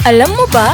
Alam mo ba?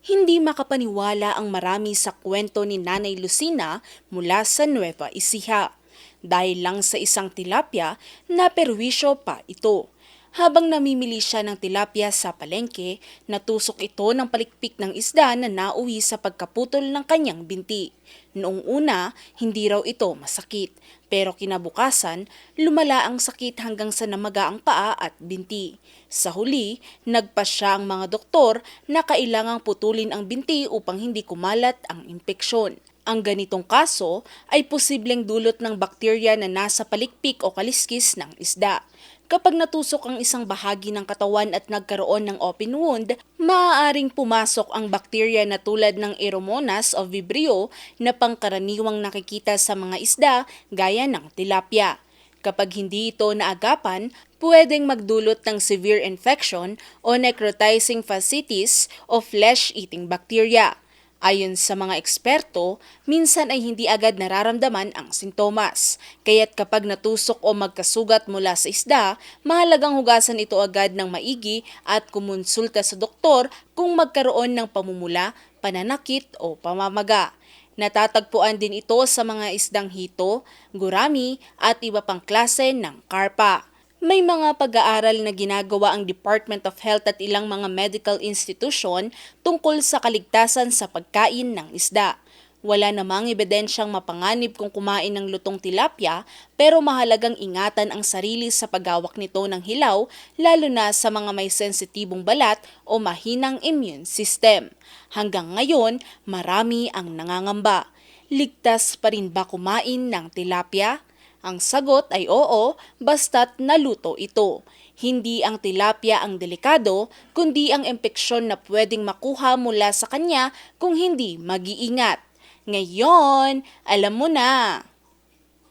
Hindi makapaniwala ang marami sa kwento ni Nanay Lucina mula sa Nueva Ecija. Dahil lang sa isang tilapia na perwisyo pa ito. Habang namimili siya ng tilapia sa palengke, natusok ito ng palikpik ng isda na nauwi sa pagkaputol ng kanyang binti. Noong una, hindi raw ito masakit. Pero kinabukasan, lumala ang sakit hanggang sa namaga ang paa at binti. Sa huli, nagpasya ang mga doktor na kailangang putulin ang binti upang hindi kumalat ang impeksyon. Ang ganitong kaso ay posibleng dulot ng bakterya na nasa palikpik o kaliskis ng isda. Kapag natusok ang isang bahagi ng katawan at nagkaroon ng open wound, maaaring pumasok ang bakterya na tulad ng Aeromonas o Vibrio na pangkaraniwang nakikita sa mga isda gaya ng tilapia. Kapag hindi ito naagapan, pwedeng magdulot ng severe infection o necrotizing fasciitis o flesh-eating bacteria. Ayon sa mga eksperto, minsan ay hindi agad nararamdaman ang sintomas. Kaya't kapag natusok o magkasugat mula sa isda, mahalagang hugasan ito agad ng maigi at kumonsulta sa doktor kung magkaroon ng pamumula, pananakit o pamamaga. Natatagpuan din ito sa mga isdang hito, gurami at iba pang klase ng karpa. May mga pag-aaral na ginagawa ang Department of Health at ilang mga medical institution tungkol sa kaligtasan sa pagkain ng isda. Wala namang ebidensyang mapanganib kung kumain ng lutong tilapia pero mahalagang ingatan ang sarili sa paghawak nito ng hilaw lalo na sa mga may sensitibong balat o mahinang immune system. Hanggang ngayon, marami ang nangangamba. Ligtas pa rin ba kumain ng tilapia? Ang sagot ay oo, basta't naluto ito. Hindi ang tilapia ang delikado, kundi ang impeksyon na pwedeng makuha mula sa kanya kung hindi mag-iingat. Ngayon, alam mo na.